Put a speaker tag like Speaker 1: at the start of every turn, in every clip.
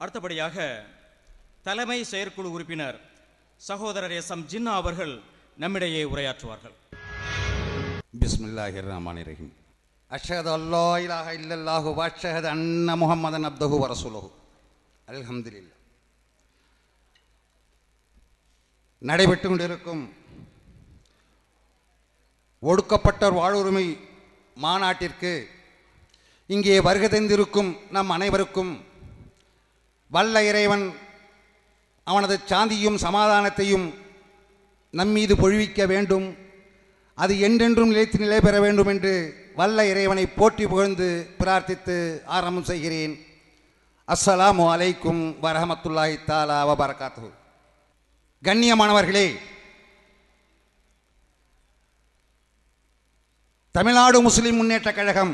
Speaker 1: அடுத்தபடியாக தலைமை செயற்குழு உறுப்பினர் சகோதரர் எஸ் எம் ஜின்னா அவர்கள் நம்மிடையே உரையாற்றுவார்கள்.
Speaker 2: பிஸ்மில்லாஹிர் ரஹ்மான் ரஹீம் அஷ்ஹது அல்லா இலாஹ இல்லல்லாஹு வாஷஹது அன்ன முஹம்மதன் அப்தஹு வரசுலஹு ரசூலுஹு. நடைபெற்று கொண்டிருக்கும் ஒடுக்கப்பட்டோர் வாழ்வுரிமை மாநாட்டிற்கு இங்கே வருகை தந்திருக்கும் நம் அனைவருக்கும் வல்ல இறைவன் அவனது சாந்தியும் சமாதானத்தையும் நம்மீது பொழிவிக்க வேண்டும். அது என்றென்றும் நிலைத்து நிலை பெற வேண்டும் என்று வல்ல இறைவனை போற்றி புகழ்ந்து பிரார்த்தித்து ஆரம்பம் செய்கிறேன். அஸ்ஸலாமு அலைக்கும் வரஹமத்துல்லாஹி தாலா வபரகாத்து கண்ணியமானவர்களே தமிழ்நாடு முஸ்லிம் முன்னேற்றக் கழகம்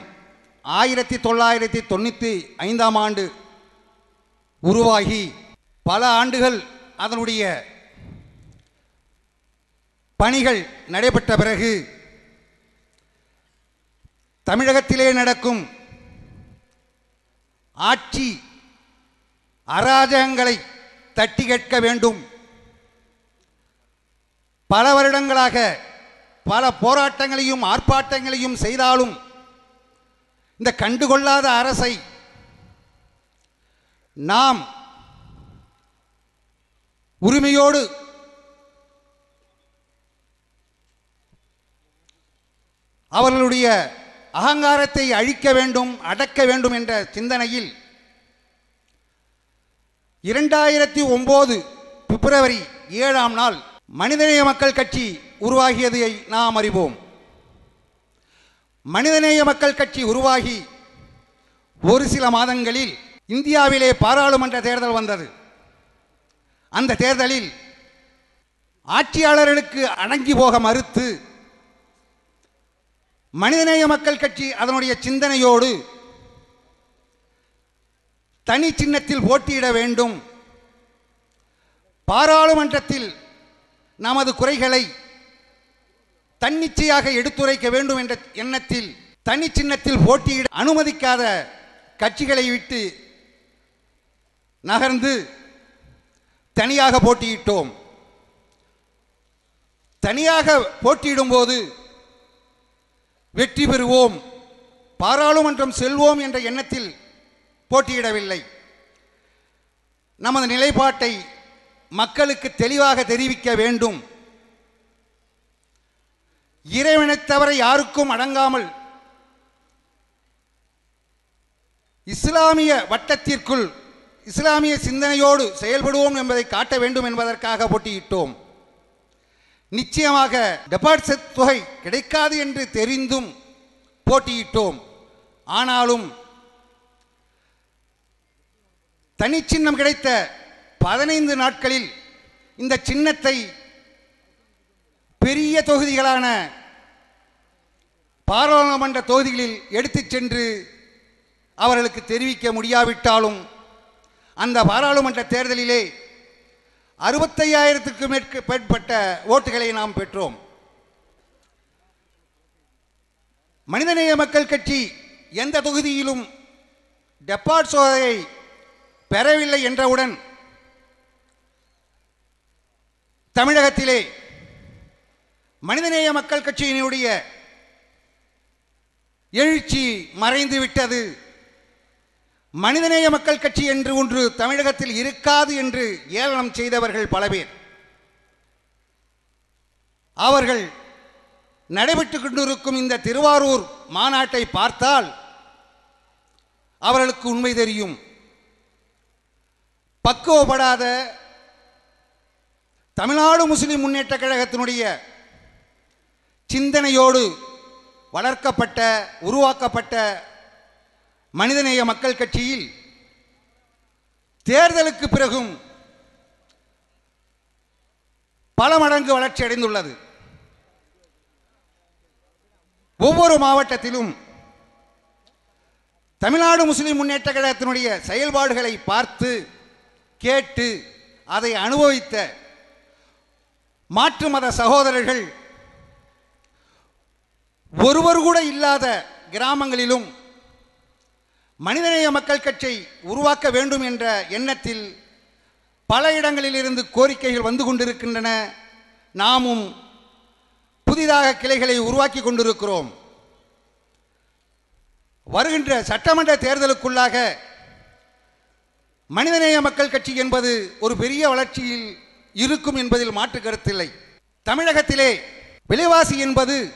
Speaker 2: ஆயிரத்தி தொள்ளாயிரத்தி தொண்ணூற்றி ஐந்தாம் ஆண்டு உருவாகி பல ஆண்டுகள் அதனுடைய பணிகள் நடைபெற்ற பிறகு தமிழகத்திலே நடக்கும் ஆட்சி அராஜகங்களை தட்டி கேட்க வேண்டும். பல வருடங்களாக பல போராட்டங்களையும் ஆர்ப்பாட்டங்களையும் செய்தாலும் இந்த கண்டுகொள்ளாத அரசை நாம் உரிமையோடு அவர்களுடைய அகங்காரத்தை அழிக்க வேண்டும் அடக்க வேண்டும் என்ற சிந்தனையில் இரண்டாயிரத்தி ஒன்பது பிப்ரவரி ஏழாம் நாள் மனிதநேய மக்கள் கட்சி உருவாகியதை நாம் அறிவோம். மனிதநேய மக்கள் கட்சி உருவாகி ஒரு சில மாதங்களில் இந்தியாவிலே பாராளுமன்ற தேர்தல் வந்தது. அந்த தேர்தலில் ஆட்சியாளர்களுக்கு அடங்கி போக மறுத்து மனிதநேய மக்கள் கட்சி அதனுடைய சிந்தனையோடு தனி சின்னத்தில் போட்டியிட வேண்டும். பாராளுமன்றத்தில் நமது குறைகளை தன்னிச்சையாக எடுத்துரைக்க வேண்டும் என்ற எண்ணத்தில் தனி சின்னத்தில் போட்டியிட அனுமதிக்காத கட்சிகளை விட்டு நகர்ந்து தனியாக போட்டியிட்டோம். தனியாக போட்டியிடும்போது வெற்றி பெறுவோம். பாராளுமன்றம் செல்வோம் என்ற எண்ணத்தில் போட்டியிடவில்லை. நமது நிலைப்பாட்டை மக்களுக்கு தெளிவாக தெரிவிக்க வேண்டும். இறைவனைத் தவிர யாருக்கும் அடங்காமல் இஸ்லாமிய வட்டத்திற்குள் இஸ்லாமிய சிந்தனையோடு செயல்படுவோம் என்பதை காட்ட வேண்டும் என்பதற்காக போட்டியிட்டோம். நிச்சயமாக டெபாசிட் தொகை கிடைக்காது என்று தெரிந்தும் போட்டியிட்டோம். ஆனாலும் தனிச்சின்னம் கிடைத்த பதினைந்து நாட்களில் இந்த சின்னத்தை பெரிய தொகுதிகளான பாராளுமன்ற தொகுதிகளில் எடுத்துச் சென்று அவர்களுக்கு தெரிவிக்க முடியாவிட்டாலும் அந்த பாராளுமன்ற தேர்தலிலே அறுபத்தையாயிரத்துக்கு மேற்பட்ட ஓட்டுகளை நாம் பெற்றோம். மனிதநேய மக்கள் கட்சி எந்த தொகுதியிலும் டெபாட் சோதனையை பெறவில்லை என்றவுடன் தமிழகத்திலே மனிதநேய மக்கள் கட்சியினுடைய எழுச்சி மறைந்து விட்டது மனிதநேய மக்கள் கட்சி என்று ஒன்று தமிழகத்தில் இருக்காது என்று ஏளனம் செய்தவர்கள் பல பேர். அவர்கள் நடைபெற்றுக் கொண்டிருக்கும் இந்த திருவாரூர் மாநாட்டை பார்த்தால் அவர்களுக்கு உண்மை தெரியும். பக்குவப்படாத தமிழ்நாடு முஸ்லிம் முன்னேற்ற கழகத்தினுடைய சிந்தனையோடு வளர்க்கப்பட்ட உருவாக்கப்பட்ட மனிதநேய மக்கள் கட்சியில் தேர்தலுக்கு பிறகும் பல மடங்கு வளர்ச்சி அடைந்துள்ளது. ஒவ்வொரு மாவட்டத்திலும் தமிழ்நாடு முஸ்லிம் முன்னேற்ற கழகத்தினுடைய செயல்பாடுகளை பார்த்து கேட்டு அதை அனுபவித்த மாற்று மத சகோதரர்கள் ஒருவர் கூட இல்லாத கிராமங்களிலும் மனிதநேய மக்கள் கட்சி உருவாக்க வேண்டும் என்ற எண்ணத்தில் பல இடங்களிலிருந்து கோரிக்கைகள் வந்து கொண்டிருக்கின்றன. நாமும் புதிதாக கிளைகளை உருவாக்கி கொண்டிருக்கிறோம். வருகின்ற சட்டமன்ற தேர்தலுக்குள்ளாக மனிதநேய மக்கள் கட்சி என்பது ஒரு பெரிய வளர்ச்சியில் இருக்கும் என்பதில் மாற்று கருத்தில்லை. தமிழகத்திலே விலைவாசி என்பது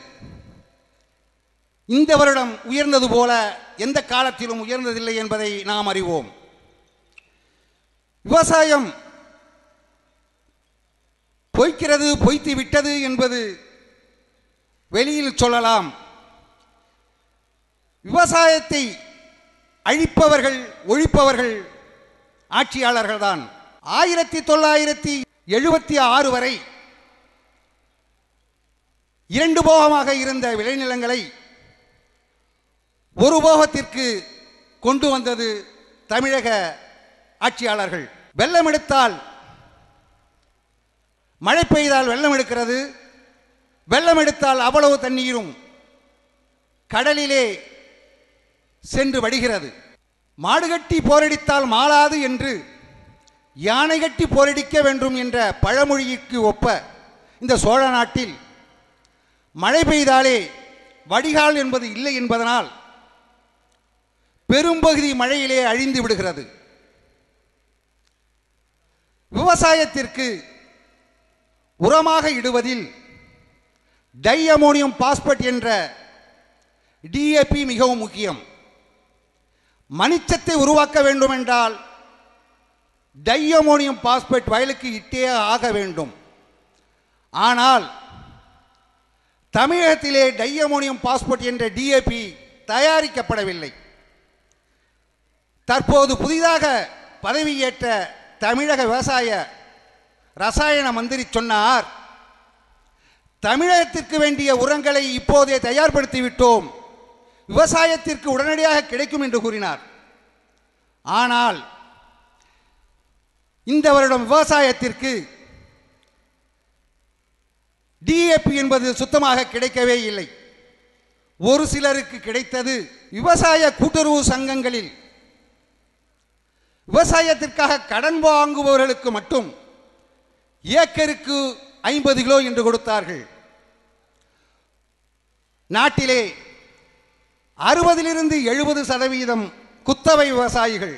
Speaker 2: இந்த வருடம் உயர்ந்தது போல எந்த காலத்திலும் உயர்ந்ததில்லை என்பதை நாம் அறிவோம். விவசாயம் பொய்க்கிறது பொய்த்து விட்டது என்பது வெளியில் சொல்லலாம். விவசாயத்தை அழிப்பவர்கள் ஒழிப்பவர்கள் ஆட்சியாளர்கள்தான் ஆயிரத்தி தொள்ளாயிரத்தி எழுபத்தி ஆறு வரை இரண்டு போகமாக இருந்த விளைநிலங்களை ஒரு போகத்திற்கு கொண்டு வந்தது தமிழக ஆட்சியாளர்கள். வெள்ளம் எடுத்தால் மழை பெய்தால் வெள்ளம் எடுக்கிறது. வெள்ளம் எடுத்தால் அவ்வளவு தண்ணீரும் கடலிலே சென்று வடிகிறது. மாடு கட்டி போரடித்தால் மாளாது என்று யானை கட்டி போரடிக்க வேண்டும் என்ற பழமொழிக்கு ஒப்ப இந்த சோழ நாட்டில் மழை பெய்தாலே வடிகால் என்பது இல்லை என்பதனால் பெரும்பகுதி மழையிலே அழிந்து விடுகிறது. விவசாயத்திற்கு உரமாக இடுவதில் டை அமோனியம் பாஸ்பட் என்ற டிஏபி மிகவும் முக்கியம். மணிச்சத்தை உருவாக்க வேண்டும் என்றால் டை அமோனியம் பாஸ்பேட் வயலுக்கு இட்டே ஆக வேண்டும். ஆனால் தமிழகத்திலே டை அமோனியம் பாஸ்பேட் என்ற டிஏபி தயாரிக்கப்படவில்லை. தற்போது புதிதாக பதவியேற்ற தமிழக விவசாய ரசாயன மந்திரி சொன்னார் தமிழகத்திற்கு வேண்டிய உரங்களை இப்போதே தயார்படுத்திவிட்டோம் விவசாயத்திற்கு உடனடியாக கிடைக்கும் என்று கூறினார். ஆனால் இந்த வருடம் விவசாயத்திற்கு டிஏபி என்பது சுத்தமாக கிடைக்கவே இல்லை. ஒரு சிலருக்கு கிடைத்தது விவசாய கூட்டுறவு சங்கங்களில் விவசாயத்திற்காக கடன் வாங்குபவர்களுக்கு மட்டும் ஏக்கருக்கு ஐம்பது கிலோ என்று கொடுத்தார்கள். நாட்டிலே அறுபதிலிருந்து எழுபது சதவீதம் குத்தவை விவசாயிகள்.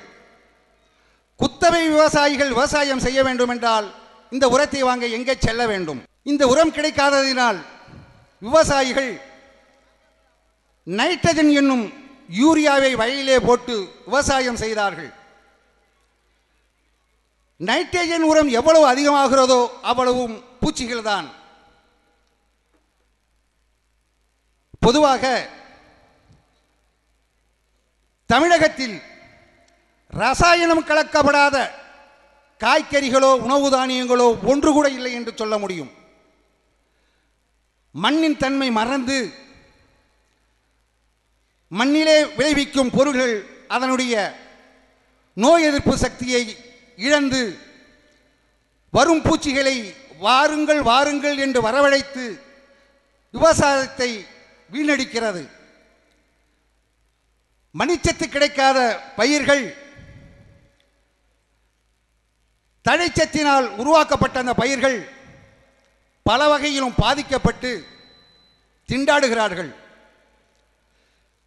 Speaker 2: குத்தவை விவசாயிகள் விவசாயம் செய்ய வேண்டும் என்றால் இந்த உரத்தை வாங்க எங்கே செல்ல வேண்டும்? இந்த உரம் கிடைக்காததினால் விவசாயிகள் நைட்ரஜன் என்னும் யூரியாவை வயலிலே போட்டு விவசாயம் செய்தார்கள். நைட்ரஜன் உரம் எவ்வளவு அதிகமாகிறதோ அவ்வளவும் பூச்சிகள் தான். பொதுவாக தமிழகத்தில் ரசாயனம் கலக்கப்படாத காய்கறிகளோ உணவு தானியங்களோ ஒன்று கூட இல்லை என்று சொல்ல முடியும். மண்ணின் தன்மை மறந்து மண்ணிலே விளைவிக்கும் பொருள்கள் அதனுடைய நோய் எதிர்ப்பு சக்தியை இழந்து வரும் பூச்சிகளை வாருங்கள் வாருங்கள் என்று வரவழைத்து விவசாயத்தை வீணடிக்கிறது. மணிச்சத்து கிடைக்காத பயிர்கள் தழைச்சத்தினால் உருவாக்கப்பட்ட அந்த பயிர்கள் பல வகையிலும் பாதிக்கப்பட்டு திண்டாடுகிறார்கள்.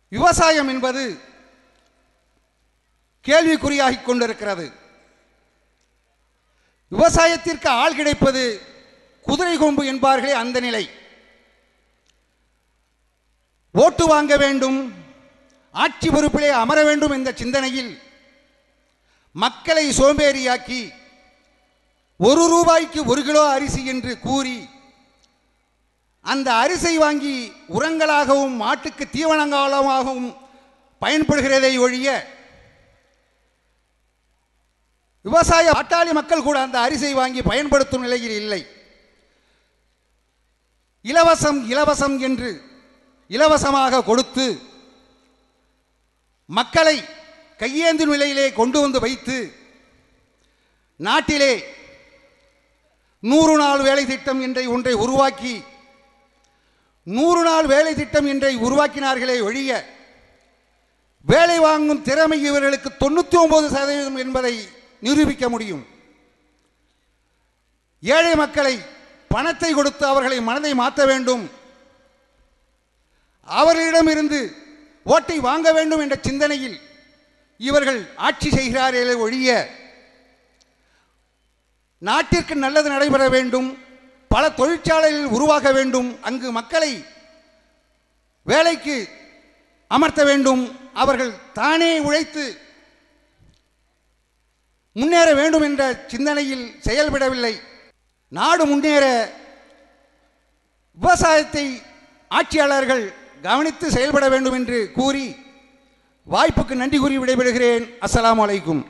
Speaker 2: விவசாயம் என்பது கேள்விக்குறியாகிக் கொண்டிருக்கிறது. விவசாயத்திற்கு ஆள் கிடைப்பது குதிரை கொம்பு என்பார்களே அந்த நிலை. ஓட்டு வாங்க வேண்டும் ஆட்சி பொறுப்பிலே அமர வேண்டும் என்ற சிந்தனையில் மக்களை சோம்பேறியாக்கி ஒரு ரூபாய்க்கு ஒரு கிலோ அரிசி என்று கூறி அந்த அரிசி வாங்கி உரங்களாகவும் மாட்டுக்கு தீவனங்காலமாகவும் பயன்படுகிறதை ஒழிய விவசாய பாட்டாளி மக்கள் கூட அந்த அரிசியை வாங்கி பயன்படுத்தும் நிலையில் இல்லை. இலவசம் இலவசம் என்று இலவசமாக கொடுத்து மக்களை கையேந்து நிலையிலே கொண்டு வந்து வைத்து நாட்டிலே நூறு நாள் வேலை திட்டம் என்ற ஒன்றை உருவாக்கி நூறு நாள் வேலை திட்டம் என்றை உருவாக்கினார்களே ஒழிய வேலை வாங்கும் திறமை இவர்களுக்கு தொண்ணூற்றி ஒன்பது சதவீதம் என்பதை நிரூபிக்க முடியும். ஏழை மக்களை பணத்தை கொடுத்து அவர்களை மனதை மாற்ற வேண்டும். அவர்களிடமிருந்து ஓட்டை வாங்க வேண்டும் என்ற சிந்தனையில் இவர்கள் ஆட்சி செய்கிறார்களே ஒழிய நாட்டிற்கு நல்லது நடைபெற வேண்டும் பல தொழிற்சாலைகள் உருவாக வேண்டும் அங்கு மக்களை வேலைக்கு அமர்த்த வேண்டும் அவர்கள் தானே உழைத்து முன்னேற வேண்டும் என்ற சிந்தனையில் செயல்படவில்லை. நாடு முன்னேற விவசாயத்தை ஆட்சியாளர்கள் கவனித்து செயல்பட வேண்டும் என்று கூறி வாய்ப்புக்கு நன்றி கூறி விடைபெறுகிறேன். அஸ்லாம் அலைக்கும்.